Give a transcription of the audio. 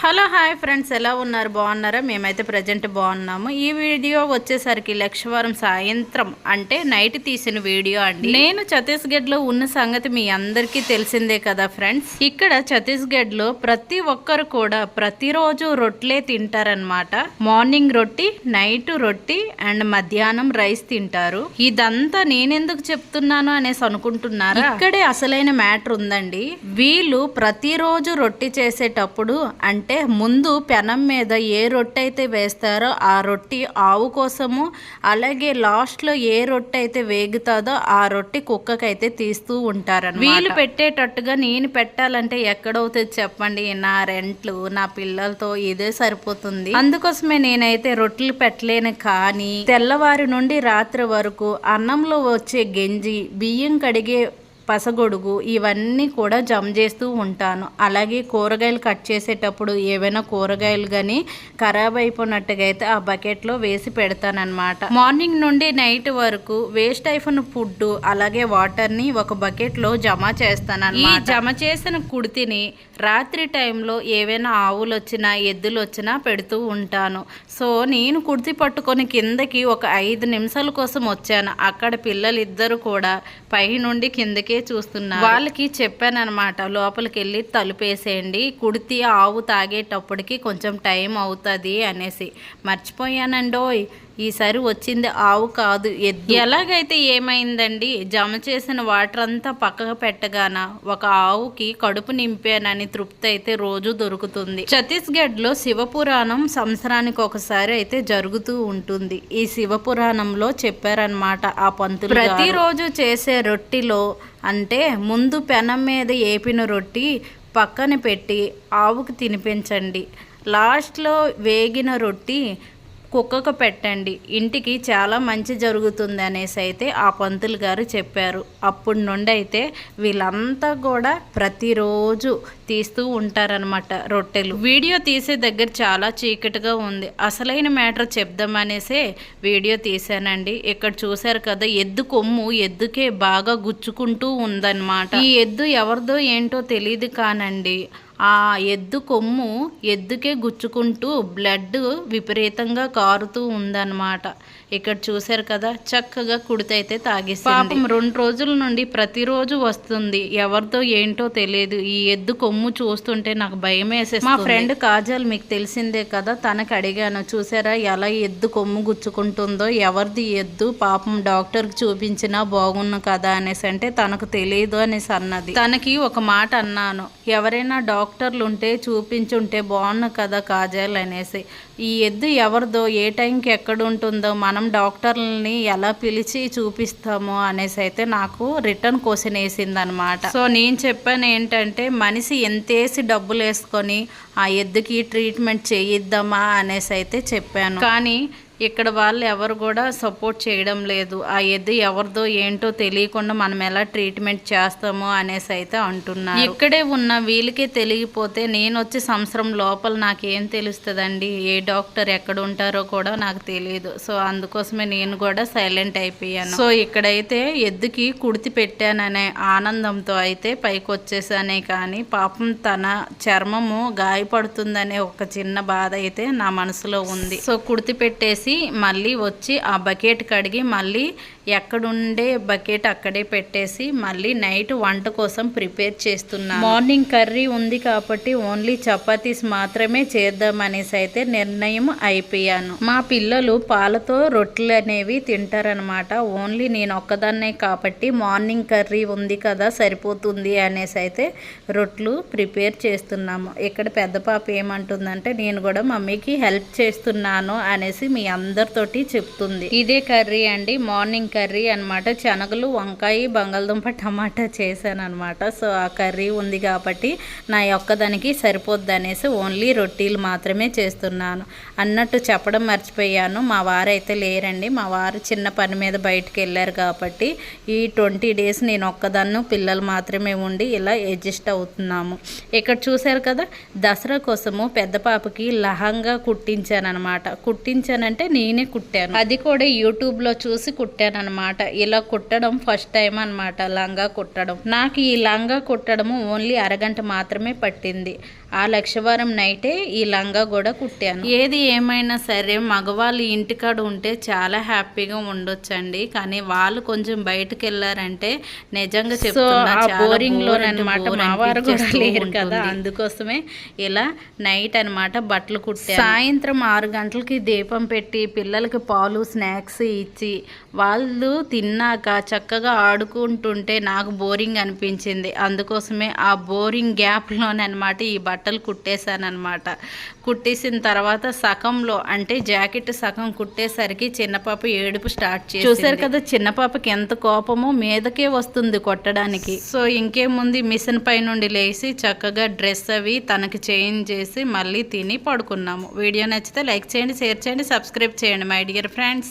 Hello hi friends. ఎలా ఉన్నారు? బాగున్నారా? మేమైతే ప్రజెంట్ బాగున్నాము. ఈ వీడియో వచ్చేసరికి లక్షవారం సాయంత్రం అంటే నైట్ తీసిన వీడియో అండి. నేను ఛత్తీస్గఢ్లో ఉన్న సంగతి మీ అందరికీ తెలిసిందే కదా ఫ్రెండ్స్. ఇక్కడ ఛత్తీస్గఢ్లో ప్రతి ఒక్కరు కూడా ప్రతిరోజు రొట్టెలే తింటారనమాట మార్నింగ్ రొట్టి నైట్ రొట్టి అండ్ మధ్యాహ్నం రైస్ తింటారు. ఇదంతా నేనెందుకు చెప్తున్నాను అనేసి అనుకుంటున్నారా? ఇక్కడే అసలైన మ్యాటర్ ఉందండి. వీళ్ళు ప్రతిరోజు రొట్టి చేసేటప్పుడు అంటే అంటే ముందు పెనం మీద ఏ రొట్టె అయితే వేస్తారో ఆ రొట్టి ఆవు కోసము అలాగే లాస్ట్లో ఏ రొట్టె అయితే వేగుతుందో ఆ రొట్టి కుక్కకైతే తీస్తూ ఉంటారని వీళ్ళు పెట్టేటట్టుగా నేను పెట్టాలంటే ఎక్కడవుతుంది చెప్పండి నా రెంట్లు నా పిల్లలతో ఇదే సరిపోతుంది. అందుకోసమే నేనైతే రొట్టెలు పెట్టలేను కానీ తెల్లవారి నుండి రాత్రి వరకు అన్నంలో వచ్చే గెంజి బియ్యం కడిగే పసగొడుగు ఇవన్నీ కూడా జమ చేస్తూ ఉంటాను. అలాగే కూరగాయలు కట్ చేసేటప్పుడు ఏవైనా కూరగాయలు కానీ ఖరాబ్ అయిపోయినట్టుగా అయితే ఆ బకెట్లో వేసి పెడతానమాట మార్నింగ్ నుండి నైట్ వరకు వేస్ట్ అయిపోయిన ఫుడ్ అలాగే వాటర్ని ఒక బకెట్లో జమ చేస్తాను ఈ జమ చేసిన కుడితిని రాత్రి టైంలో ఏవైనా ఆవులు వచ్చినా ఎద్దులు వచ్చినా పెడుతూ ఉంటాను. సో నేను కుర్తి పట్టుకొని కిందకి ఒక ఐదు నిమిషాల కోసం వచ్చాను. అక్కడ పిల్లలు ఇద్దరు కూడా పై నుండి కిందకి చూస్తున్నారు. వాళ్ళకి చెప్పాను అనమాట లోపలికి వెళ్ళి తలుపేసేయండి కుడితి ఆవు తాగేటప్పటికి కొంచెం టైం అవుతుంది అనేసి. మర్చిపోయానండోయ్. ఈసారి వచ్చింది ఆవు కాదు ఎద్దు. ఎలాగైతే ఏమైందండి? జమ చేసిన వాటర్ అంతా పక్కకు పెట్టగాన ఒక ఆవుకి కడుపు నింపానని తృప్తి అయితే రోజు దొరుకుతుంది. ఛత్తీస్గఢ్లో శివపురాణం సంవత్సరానికి ఒకసారి అయితే జరుగుతూ ఉంటుంది. ఈ శివపురాణంలో చెప్పారనమాట ఆ పంతులు ప్రతిరోజు చేసే రొట్టిలో అంటే ముందు పెనం మీద ఏపిన రొట్టి పక్కన పెట్టి ఆవుకి తినిపించండి. లాస్ట్లో వేగిన రొట్టి కుక్కకు పెట్టండి. ఇంటికి చాలా మంచి జరుగుతుంది అనేసి అయితే ఆ పంతులు గారు చెప్పారు. అప్పటి నుండి అయితే వీళ్ళంతా కూడా ప్రతిరోజు తీస్తూ ఉంటారనమాట రొట్టెలు. వీడియో తీసే దగ్గర చాలా చీకటిగా ఉంది. అసలైన మ్యాటర్ చెప్దామనేసే వీడియో తీశానండి ఇక్కడ చూశారు కదా ఎద్దు కొమ్ము ఎద్దుకే బాగా గుచ్చుకుంటూ ఉందన్నమాట. ఈ ఎద్దు ఎవరిదో ఏంటో తెలియదు కానండి. ఆ ఎద్దు కొమ్ము ఎద్దుకే గుచ్చుకుంటూ బ్లడ్ విపరీతంగా కారుతూ ఉందన్నమాట. ఇక్కడ చూశారు కదా చక్కగా కుడితైతే తాగేసింది. పాపం రెండు రోజుల నుండి ప్రతిరోజు వస్తుంది. ఎవరితో ఏంటో తెలియదు. ఈ ఎద్దు కొమ్ము చూస్తుంటే నాకు భయం మా ఫ్రెండ్ కాజల్ మీకు తెలిసిందే కదా తనకు అడిగాను చూసారా ఎలా ఎద్దు కొమ్ము గుచ్చుకుంటుందో ఎవరిది ఎద్దు పాపం డాక్టర్కి చూపించినా బాగున్ను కదా అనేసి అంటే తనకు తెలియదు అనేసి అన్నది. తనకి ఒక మాట అన్నాను ఎవరైనా డాక్టర్లు ఉంటే చూపించుంటే బాగున్ను కదా కాజల్ అనేసి. ఈ ఎద్దు ఎవరిదో ఏ టైంకి ఎక్కడ ఉంటుందో మనం డాక్టర్లని ఎలా పిలిచి చూపిస్తామో అనేసి అయితే నాకు రిటర్న్ క్వశ్చన్ వేసిందనమాట. సో నేను చెప్పాను ఏంటంటే మనిషి ఎంతేసి డబ్బులు వేసుకొని ఆ ఎద్దుకి ట్రీట్మెంట్ చేయిద్దామా అనేసి అయితే చెప్పాను. కానీ ఇక్కడ వాళ్ళు ఎవరు కూడా సపోర్ట్ చేయడం లేదు. ఆ ఎద్దు ఎవరిదో ఏంటో తెలియకుండా మనం ఎలా ట్రీట్మెంట్ చేస్తామో అనేసి అయితే అంటున్నారు. ఇక్కడే ఉన్న వీళ్ళకే తెలియపోతే నేను వచ్చి సంవత్సరం లోపల నాకేం తెలుస్తుందండి? ఏ డాక్టర్ ఎక్కడ ఉంటారో కూడా నాకు తెలియదు. సో అందుకోసమే నేను కూడా సైలెంట్ అయిపోయాను. సో ఇక్కడైతే ఎద్దుకి కుడితి పెట్టాననే ఆనందంతో అయితే పైకి వచ్చేసానే కానీ పాపం తన చర్మము గాయపడుతుందనే ఒక చిన్న బాధ అయితే నా మనసులో ఉంది. సో కుడితి పెట్టేసి మళ్ళీ వచ్చి ఆ బకెట్ కడిగి మళ్ళీ ఎక్కడుండే బకెట్ అక్కడే పెట్టేసి మళ్ళీ నైట్ వంట కోసం ప్రిపేర్ చేస్తున్నాను. మార్నింగ్ కర్రీ ఉంది కాబట్టి ఓన్లీ చపాతీస్ మాత్రమే చేద్దామనేసి అయితే నిర్ణయం అయిపోయాను. మా పిల్లలు పాలతో రొట్టెలు అనేవి తింటారనమాట ఓన్లీ నేను ఒక్కదాన్నే కాబట్టి మార్నింగ్ కర్రీ ఉంది కదా సరిపోతుంది అనేసి అయితే రొట్టెలు ప్రిపేర్ చేస్తున్నాము. ఇక్కడ పెద్ద పాప ఏమంటుందంటే నేను కూడా మమ్మీకి హెల్ప్ చేస్తున్నాను అనేసి మీ అందరితోటి చెప్తుంది. ఇదే కర్రీ అండి మార్నింగ్ కర్రీ అనమాట శనగలు వంకాయ బంగాళదుంప టమాటా చేశాను అనమాట సో ఆ కర్రీ ఉంది కాబట్టి నా ఒక్కదానికి సరిపోద్ది అనేసి ఓన్లీ రొట్టీలు మాత్రమే చేస్తున్నాను. అన్నట్టు చెప్పడం మర్చిపోయాను. మా వారు అయితే లేరండి. మా వారు చిన్న పని మీద బయటకు వెళ్ళారు కాబట్టి ఈ ట్వంటీ డేస్ నేను ఒక్కదాన్ని పిల్లలు మాత్రమే ఉండి ఇలా అడ్జస్ట్ అవుతున్నాము. ఇక్కడ చూశారు కదా దసరా కోసము పెద్ద పాపకి లహంగా కుట్టించాను అనమాట కుట్టించానంటే నేనే కుట్టాను. అది కూడా యూట్యూబ్లో చూసి కుట్టాను అనమాట ఇలా కుట్టడం ఫస్ట్ టైం అనమాట లంగా కుట్టడం. నాకు ఈ లంగా కుట్టడము ఓన్లీ అరగంట మాత్రమే పట్టింది. ఆ లక్షవారం నైటే ఈ లంగా కూడా కుట్టాను. ఏది ఏమైనా సరే మగవాళ్ళు ఇంటికాడ ఉంటే చాలా హ్యాపీగా ఉండొచ్చండి. కానీ వాళ్ళు కొంచెం బయటకు వెళ్ళారంటే నిజంగా బోరింగ్లో అనమాట కూడా లేరు కదా. అందుకోసమే ఇలా నైట్ అన్నమాట బట్టలు కుట్టాను. సాయంత్రం ఆరు గంటలకి దీపం పెట్టి పిల్లలకి పాలు స్నాక్స్ ఇచ్చి వాళ్ళు తిన్నాక చక్కగా ఆడుకుంటుంటే నాకు బోరింగ్ అనిపించింది. అందుకోసమే ఆ బోరింగ్ గ్యాప్లోనమాట ఈ బట్టలు కుట్టేశానమాట కుట్టేసిన తర్వాత సగంలో అంటే జాకెట్ సగం కుట్టేసరికి చిన్నపాప ఏడుపు స్టార్ట్ చేసి చూసారు కదా చిన్న పాపకి ఎంత కోపమో మీదకే వస్తుంది కొట్టడానికి. సో ఇంకేముంది? మిషన్ పై నుండి లేచి చక్కగా డ్రెస్ అవి తనకి చేంజ్ చేసి మళ్ళీ తిని పడుకున్నాము. వీడియో నచ్చితే లైక్ చేయండి షేర్ చేయండి సబ్స్క్రైబ్ చేయండి మై డియర్ ఫ్రెండ్స్